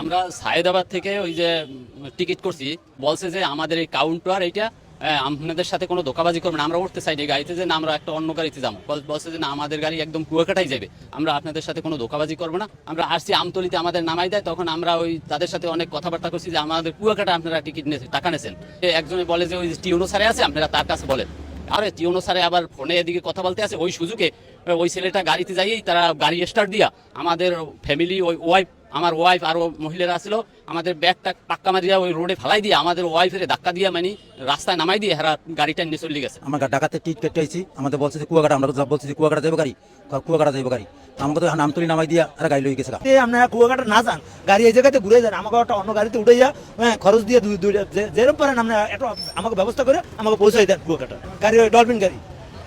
আমরা সায়েদাবাদ থেকে ওই যে টিকিট করছি। বলছে যে আমাদের এই কাউন্টার এইটা আপনাদের সাথে কোনো ধোকাবাজি করবে না। আমরা উঠতে চাই এই গাড়িতে যে, না, আমরা একটা অন্য গাড়িতে যাব। বলছে যে, না, আমাদের গাড়ি একদম কুয়াকাটাই যাবে। আমরা আপনাদের সাথে কোনো ধোকাবাজি করব না। আমরা আসছি, আমতলিতে আমাদের নামাই দেয়। তখন আমরা ওই তাদের সাথে অনেক কথাবার্তা করছি যে, আমাদের কুয়াকাটা আপনারা টিকিট নিয়ে টাকা নিয়েছেন একজনে বলে যে, ওই টিউনো সারে আছে, আপনারা তার কাছে বলেন। আরে টিউনো স্যারে আবার ফোনে এদিকে কথা বলতে আছে ওই সুযোগে, ওই ছেলেটা গাড়িতে যাইয়েই তারা গাড়ি স্টার্ট দিয়া আমাদের ফ্যামিলি ওই ওয়াইফ আমার ওয়াইফ আরও মহিলারা আসলো আমাদের ব্যাগটা পাক্কা মারিয়া ওই রোডে ফেলাই দিয়ে আমাদের ওয়াইফের ধাক্কা দিয়ে মানে রাস্তায় নামাই দিয়ে হেরা গাড়িটা নিয়ে চলে গেছে। আমরা ঢাকাতে টিট কেটে আইছি আমাদের বলছে যে কুয়াকাটা আমরা তো বলছি যে কুয়াকাটা যাব গাড়ি। কয় কুয়াকাটা যাব গাড়ি। আমাকে তো নামতলি নামাই দিয়া আর গাড়ি লই গেছে আপনারা কুয়াকাটা না যান গাড়ি এই জায়গাতে ঘুরে যান আমাকে একটা অন্য গাড়িতে উঠে যা হ্যাঁ খরচ দিয়ে দুই দুই যেরকম পারেন আপনারা একটা আমাকে ব্যবস্থা করে আমাকে পৌঁছাই দেন কুয়াকাটা। গাড়ি ওই ডলফিন গাড়ি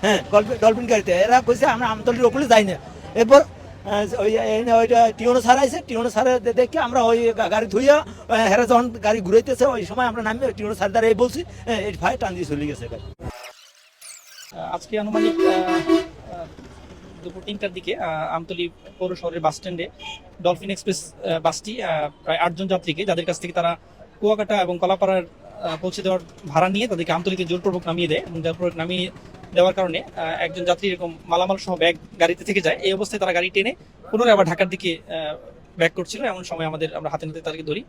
হ্যাঁ ডলফিন ডলফিন গাড়িতে। এরা কইছে আমরা আমতলির ওপরে যাই না। এরপর দেখে আমরা ওই গাড়ি ধুইয়া হেরা যখন গাড়ি ঘুরাইতেছে, ওই সময় আমরা নামি সার দ্বারা এই বলছি এই ভাই টান দিয়ে চলে গেছে আজকে আনুমানিক দুপুর তিনটার দিকে আমতলী পৌর শহরের বাস স্ট্যান্ডে ডলফিন এক্সপ্রেস বাসটি প্রায় আটজন যাত্রীকে, যাদের কাছ থেকে তারা কুয়াকাটা এবং কলাপাড়ার পৌঁছে দেওয়ার ভাড়া নিয়ে তাদেরকে আমতলীতে জোরপূর্বক নামিয়ে দেয় এবং জোরপূর্বক নামিয়ে দেওয়ার কারণে একজন যাত্রী এরকম মালামাল সহ ব্যাগ গাড়িতে থেকে যায়। এই অবস্থায় তারা গাড়ি টেনে পুনরায় আবার ঢাকার দিকে ব্যাক করছিল। এমন সময় আমাদের, আমরা হাতে নাতে তাদেরকে ধরি।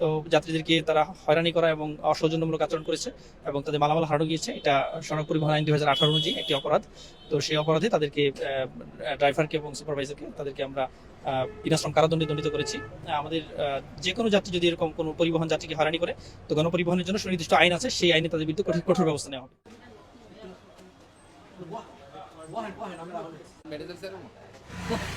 তো যাত্রীদেরকে তারা হয়রানি করা এবং অসৌজন্যমূলক আচরণ করেছে এবং তাদের মালামাল হারানো গিয়েছে। এটা সড়ক পরিবহন আইন দুই হাজার আঠারো অনুযায়ী একটি অপরাধ। তো সেই অপরাধে তাদেরকে ড্রাইভারকে এবং সুপারভাইজারকে তাদেরকে আমরা বিনাশ্রম কারাদণ্ডে দণ্ডিত করেছি। আমাদের যে কোনো যাত্রী যদি এরকম কোনো পরিবহন যাত্রীকে হয়রানি করে, তো গণপরিবহনের জন্য সুনির্দিষ্ট আইন আছে। সেই আইনে তাদের বিরুদ্ধে কঠোর ব্যবস্থা নেওয়া হবে। Why? Why? I'm not. Medicine serum.